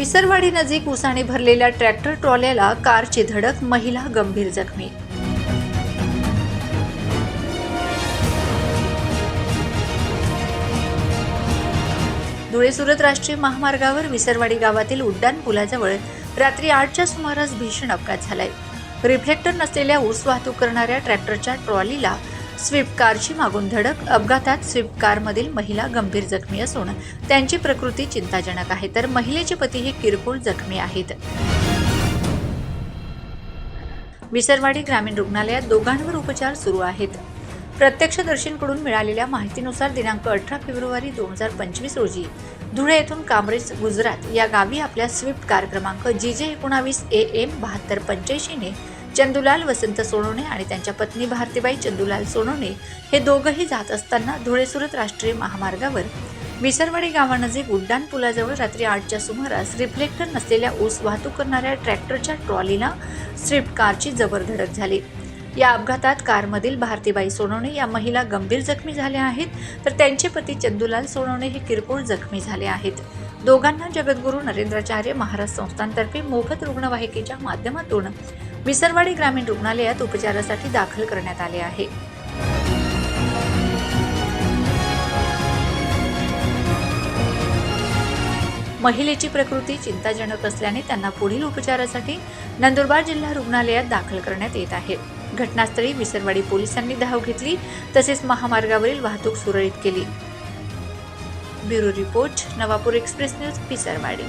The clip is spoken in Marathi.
विसरवाडी नजीक उसाने भरलेल्या ट्रॅक्टर ट्रॉल्याला कारची धडक महिला गंभीर जखमी. धुळे सुरत राष्ट्रीय महामार्गावर विसरवाडी गावातील उड्डाण पुलाजवळ रात्री आठच्या सुमारास भीषण अपघात झालाय. रिफ्लेक्टर नसलेल्या ऊस वाहतूक करणाऱ्या ट्रॅक्टरच्या ट्रॉलीला स्विफ्ट कारची मागून धडक अपघातात स्विफ्ट कारमधील महिला गंभीर जखमी असून त्यांची प्रकृती चिंताजनक आहे. तर महिलेचे पती हे किरकोळ जखमी आहेत. विसरवाडी ग्रामीण रुग्णालयात दोघांवर उपचार सुरू आहेत. प्रत्यक्षदर्शींकडून मिळालेल्या माहितीनुसार दिनांक अठरा फेब्रुवारी दोन हजार पंचवीस रोजी धुळे येथून कामरेज गुजरात या गावी आपल्या स्विफ्ट कार क्रमांक जी जे एकोणावीस ए एम बहात्तर पंच्याऐंशीने चंदुलाल वसंत सोनवणे आणि त्यांच्या पत्नी भारतीबाई चंदुलाल सोनवणे हे दोघंही जात असताना धुळे सुरत राष्ट्रीय महामार्गावर विसरवाडी गावानजीक उड्डाण पुलाजवळ रात्री आठच्या सुमारास रिफ्लेक्टर नसलेल्या ऊस वाहतूक करणाऱ्या ट्रॅक्टरच्या ट्रॉलीला स्विफ्ट कारची जबर धडक झाली. या अपघातात कारमधील भारतीबाई सोनवणे या महिला गंभीर जखमी झाल्या आहेत तर त्यांचे पती चंदुलाल सोनवणे हे किरकोळ जखमी झाले आहेत. दोघांना जगद्गुरू नरेंद्राचार्य महाराज संस्थांतर्फे मोफत रुग्णवाहिकेच्या माध्यमातून विसरवाडी ग्रामीण रुग्णालयात उपचारासाठी दाखल करण्यात आले आहे. महिलेची प्रकृती चिंताजनक असल्याने त्यांना पुढील उपचारासाठी नंदुरबार जिल्हा रुग्णालयात दाखल करण्यात येत आहे. घटनास्थळी विसरवाडी पोलिसांनी धाव घेतली तसेच महामार्गावरील वाहतूक सुरळीत केली. Bureau report Navapur express news Visarwadi